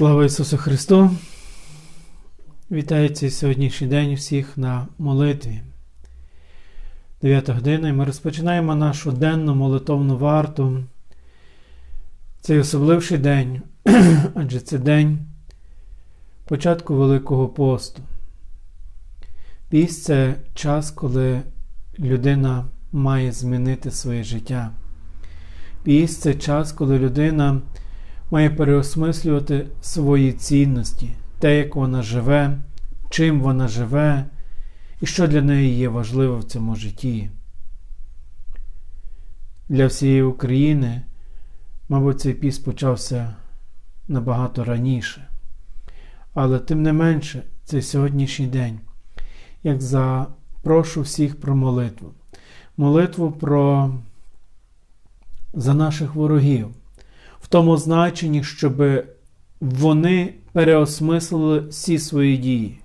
Слава Ісусу Христу! Вітаю цей сьогоднішній день всіх на молитві. 9 година і ми розпочинаємо нашу денну молитовну варту. Цей особливший день, адже це день початку Великого посту. Піст це час, коли людина має змінити своє життя. Піст це час, коли людина має переосмислювати свої цінності, те, як вона живе, чим вона живе і що для неї є важливо в цьому житті. Для всієї України, мабуть, цей піс почався набагато раніше. Але тим не менше, цей сьогоднішній день, як запрошу всіх про молитву, молитву про за наших ворогів в тому значенні, щоб вони переосмислили всі свої дії,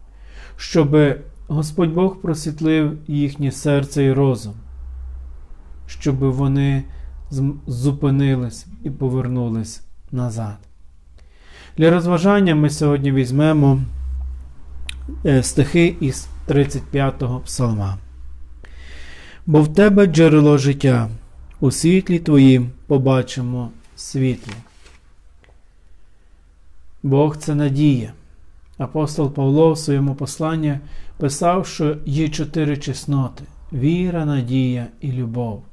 щоб Господь Бог просвітлив їхнє серце і розум, щоб вони зупинились і повернулись назад. Для розважання ми сьогодні візьмемо е, стихи із 35-го псалма. Бо в тебе джерело життя, у світлі твоїм побачимо світло. Бог це надія. Апостол Павло в своєму посланні писав, що є чотири чесноти: віра, надія і любов.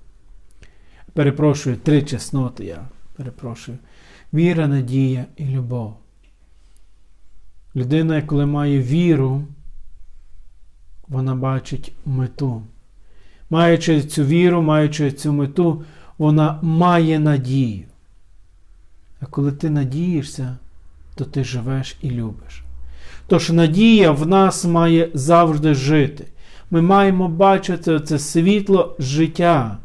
Перепрошую, три чесноти я перепрошую. Віра, надія і любов. Людина, коли має віру, вона бачить мету. Маючи цю віру, маючи цю мету, вона має надію. А коли ти надієшся, то ти живеш і любиш. Тож надія в нас має завжди жити. Ми маємо бачити це світло життя.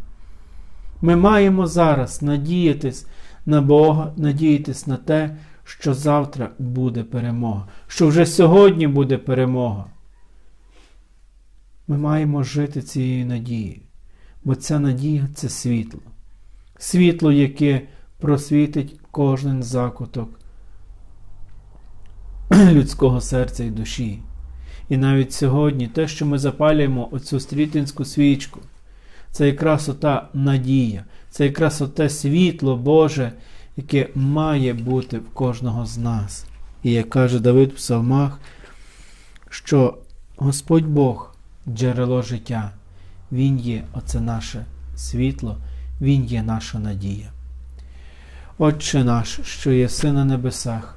Ми маємо зараз надіятись на Бога, надіятись на те, що завтра буде перемога, що вже сьогодні буде перемога. Ми маємо жити цією надією, бо ця надія це світло. Світло, яке просвітить кожен закуток людського серця і душі. І навіть сьогодні те, що ми запалюємо оцю стрітинську свічку, це якраз ота надія, це якраз оте світло Боже, яке має бути в кожного з нас. І як каже Давид в псалмах, що Господь Бог джерело життя, Він є оце наше світло, Він є наша надія. Отче наш, що єси на небесах,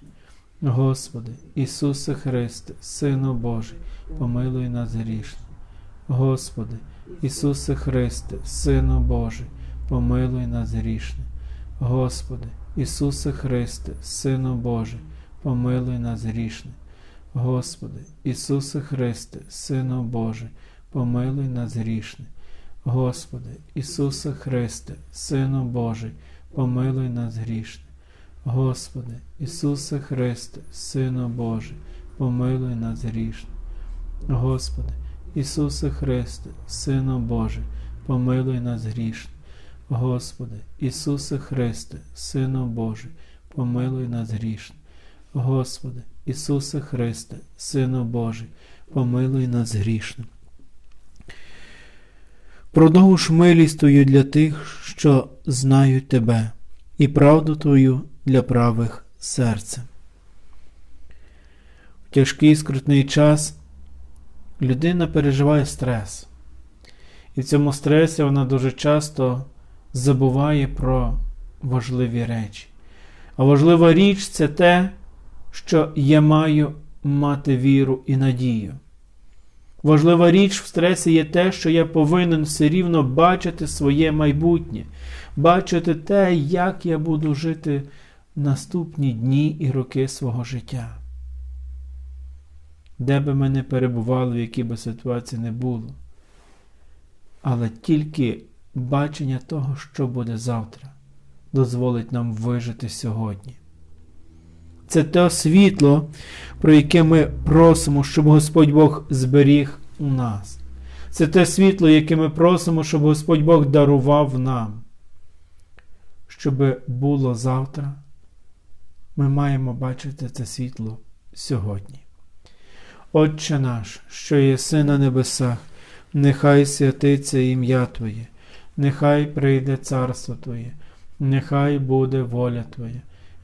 Господи, Ісусе Христе, Сину Божий, помилуй нас грішних. Господи, Ісусе Христе, Сину Божий, помилуй нас грішних. Господи, Ісусе Христе, Сину Божий, помилуй нас грішних. Господи, Ісусе Христе, Сину Божий, помилуй нас грішних. Господи, Ісусе Христе, Сину Божий, помилуй нас грішних. Господи, Ісусе Христе, Сину Божий, помилуй нас грішних. Господи, Ісусе Христе, Сину Божий, помилуй нас грішних. Господи, Ісусе Христе, Сину Божий, помилуй нас грішних. Господи, Ісусе Христе, Сину Божий, помилуй нас грішним. Продовж милість Твою для тих, що знають Тебе, і правду Твою для правих серця. В тяжкий скрутний час людина переживає стрес. І в цьому стресі вона дуже часто забуває про важливі речі. А важлива річ це те, що я маю мати віру і надію. Важлива річ в стресі є те, що я повинен все рівно бачити своє майбутнє, бачити те, як я буду жити наступні дні і роки свого життя. Де би ми не перебували, в якій би ситуації не було. Але тільки бачення того, що буде завтра, дозволить нам вижити сьогодні. Це те світло, про яке ми просимо, щоб Господь Бог зберіг у нас. Це те світло, яке ми просимо, щоб Господь Бог дарував нам. Щоб було завтра, ми маємо бачити це світло сьогодні. Отче наш, що єси на небесах, нехай святиться ім'я Твоє, нехай прийде царство Твоє, нехай буде воля Твоя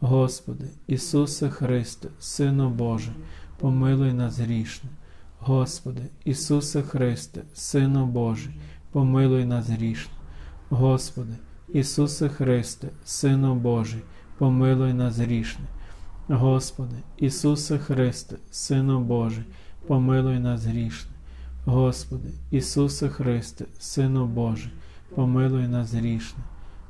Господи, Ісусе Христе, Сину Божий, помилуй нас грішне. Господи, Ісусе Христе, Сину Божий, помилуй нас грішне. Господи, Ісусе Христе, Сину Божий, помилуй нас грішне. Господи, Ісусе Христе, Сину Божий, помилуй нас грішне. Господи, Ісусе Христе, Сину Божий, помилуй нас грішне.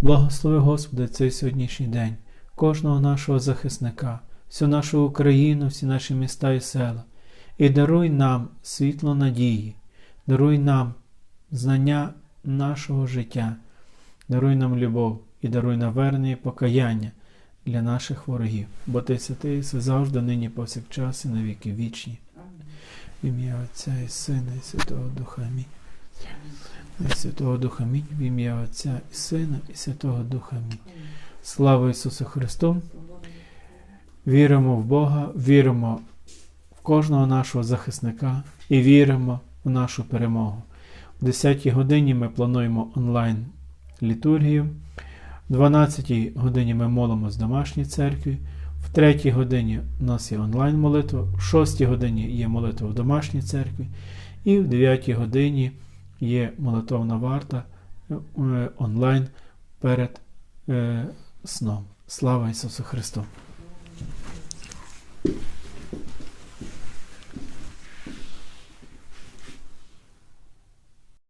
Благослови, Господи, цей сьогоднішній день, кожного нашого захисника, всю нашу Україну, всі наші міста і села, і даруй нам світло надії, даруй нам знання нашого життя, даруй нам любов і даруй навернення і покаяння для наших ворогів, бо Ти святий все завжди, нині повсякчас і на віки вічні. В ім'я Отця і Сина, і Святого Духа. Амінь. І Святого Духа Амінь. В ім'я Отця і Сина, і Святого Духа Амінь. Слава Ісусу Христу! Віримо в Бога, віримо в кожного нашого захисника і віримо в нашу перемогу. В 10 годині ми плануємо онлайн літургію. В 12 годині ми молимося в домашній церкві. В 3 годині у нас є онлайн молитва, в 6 годині є молитва в домашній церкві, і в 9 годині є молитовна варта е, онлайн перед е, сном. Слава Ісусу Христу!